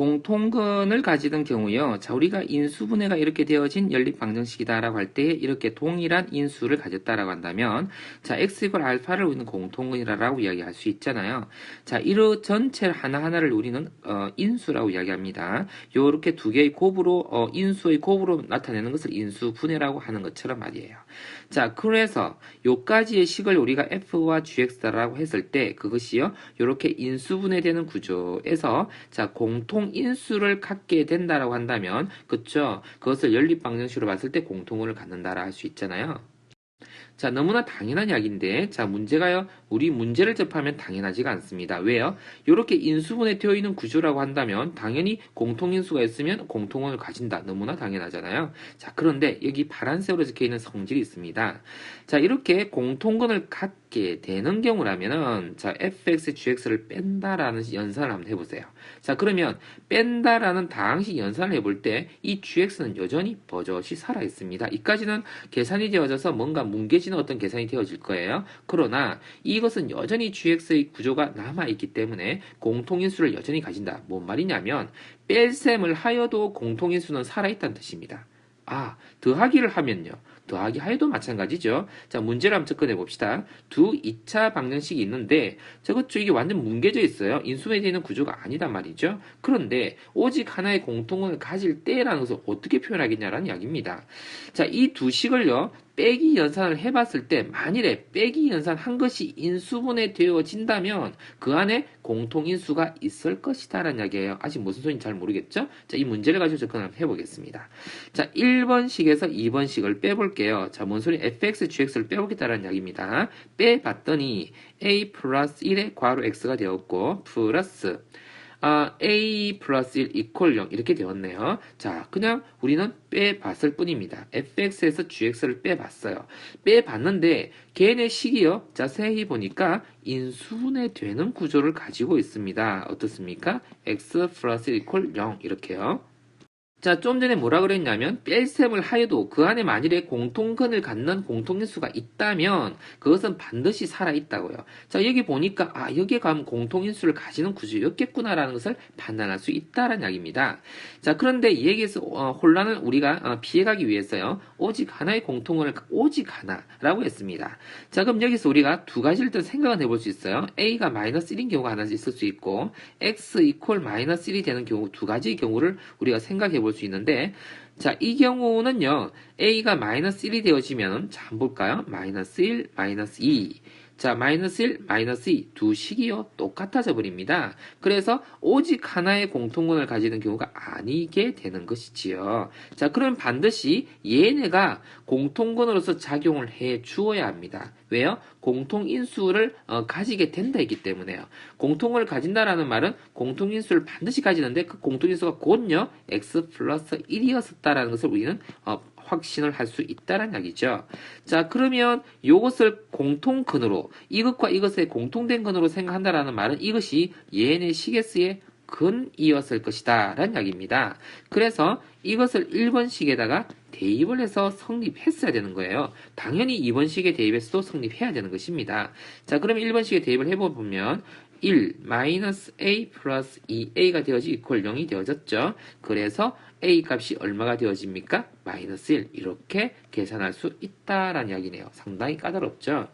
공통근을 가지던 경우요. 자, 우리가 인수분해가 이렇게 되어진 연립 방정식이다라고 할 때 이렇게 동일한 인수를 가졌다라고 한다면 자, x 이걸 알파를 우리는 공통근이라고 이야기할 수 있잖아요. 자, 이러 전체 하나하나를 우리는 어, 인수라고 이야기합니다. 요렇게 두 개의 곱으로 어, 인수의 곱으로 나타내는 것을 인수분해라고 하는 것처럼 말이에요. 자, 그래서 요까지의 식을 우리가 f와 gx라고 했을 때 그것이요. 요렇게 인수분해되는 구조에서 자, 공통 인수를 갖게 된다라고 한다면 그쵸? 그것을 연립 방정식으로 봤을 때 공통을 갖는다라 할 수 있잖아요. 자, 너무나 당연한 이야기인데, 자, 문제가요, 우리 문제를 접하면 당연하지가 않습니다. 왜요? 이렇게 인수분해 되어 있는 구조라고 한다면, 당연히 공통인수가 있으면 공통원을 가진다. 너무나 당연하잖아요. 자, 그런데 여기 파란색으로 적혀 있는 성질이 있습니다. 자, 이렇게 공통근을 갖게 되는 경우라면은, 자, fx, gx를 뺀다라는 연산을 한번 해보세요. 자, 그러면 뺀다라는 다항식 연산을 해볼 때, 이 gx는 여전히 버젓이 살아있습니다. 이까지는 계산이 되어져서 뭔가 뭉 개지는 어떤 계산이 되어질 거예요. 그러나 이것은 여전히 gx의 구조가 남아있기 때문에 공통인수를 여전히 가진다. 뭔 말이냐면 뺄셈을 하여도 공통인수는 살아있다는 뜻입니다. 아, 더하기를 하면요. 더하기 하여도 마찬가지죠. 자, 문제를 한번 접근해 봅시다. 두 2차 방정식이 있는데 저것 이게 완전 뭉개져 있어요. 인수분해 되는 구조가 아니단 말이죠. 그런데 오직 하나의 공통을 가질 때라는 것을 어떻게 표현하겠냐라는 이야기입니다. 자, 이 두 식을요. 빼기 연산을 해봤을 때 만일에 빼기 연산한 것이 인수분해 되어진다면 그 안에 공통인수가 있을 것이다 라는 이야기예요. 아직 무슨 소리인지 잘 모르겠죠? 자, 이 문제를 가지고 접근을 해보겠습니다. 자, 1번식에서 2번식을 빼볼게요. 자, 뭔 소리? fx, gx를 빼보겠다라는 이야기입니다. 빼봤더니 a 플러스 1의 괄호 x가 되었고 플러스 아, a 플러스 1 이퀄 0 이렇게 되었네요. 자, 그냥 우리는 빼봤을 뿐입니다. fx에서 gx를 빼봤어요. 빼봤는데 걔네 식이요. 자세히 보니까 인수분해 되는 구조를 가지고 있습니다. 어떻습니까? x 플러스 1 이퀄 0 이렇게요. 자, 좀 전에 뭐라 그랬냐면 뺄셈을 하여도 그 안에 만일에 공통근을 갖는 공통인수가 있다면 그것은 반드시 살아있다고요. 자, 여기 보니까 아, 여기에 가면 공통인수를 가지는 구조였겠구나라는 것을 판단할 수 있다라는 이야기입니다. 자, 그런데 이 얘기에서 어, 혼란을 우리가 어, 피해가기 위해서요. 오직 하나의 공통을 오직 하나라고 했습니다. 자, 그럼 여기서 우리가 두 가지를 또 생각은 해볼 수 있어요. a가 마이너스 1인 경우가 하나 있을 수 있고 x 이퀄 마이너스 1이 되는 경우 두 가지의 경우를 우리가 생각해 볼수 있는데 자, 이 경우는요, a가 마이너스 1이 되어지면, 자, 한번 볼까요? 마이너스 1, 마이너스 2. 자, 마이너스 1, 마이너스 2 두 식이요 똑같아져 버립니다. 그래서 오직 하나의 공통분을 가지는 경우가 아니게 되는 것이지요. 자, 그러면 반드시 얘네가 공통분으로서 작용을 해 주어야 합니다. 왜요? 공통인수를 어, 가지게 된다 했기 때문에요. 공통을 가진다라는 말은 공통인수를 반드시 가지는데 그 공통인수가 곧요 x 플러스 1이었었다라는 것을 우리는 어, 확신을 할 수 있다는 이야기죠. 자, 그러면 이것을 공통근으로 이것과 이것의 공통된 근으로 생각한다라는 말은 이것이 얘네 시계스의 근이었을 것이다 라는 이야기입니다. 그래서 이것을 1번식에다가 대입을 해서 성립했어야 되는 거예요. 당연히 2번식에 대입해서도 성립해야 되는 것입니다. 자, 그럼 1번식에 대입을 해보면 1 마이너스 a 플러스 2a가 되어지 이퀄 0이 되어졌죠. 그래서 a 값이 얼마가 되어집니까? 마이너스 1 이렇게 계산할 수 있다라는 이야기네요. 상당히 까다롭죠.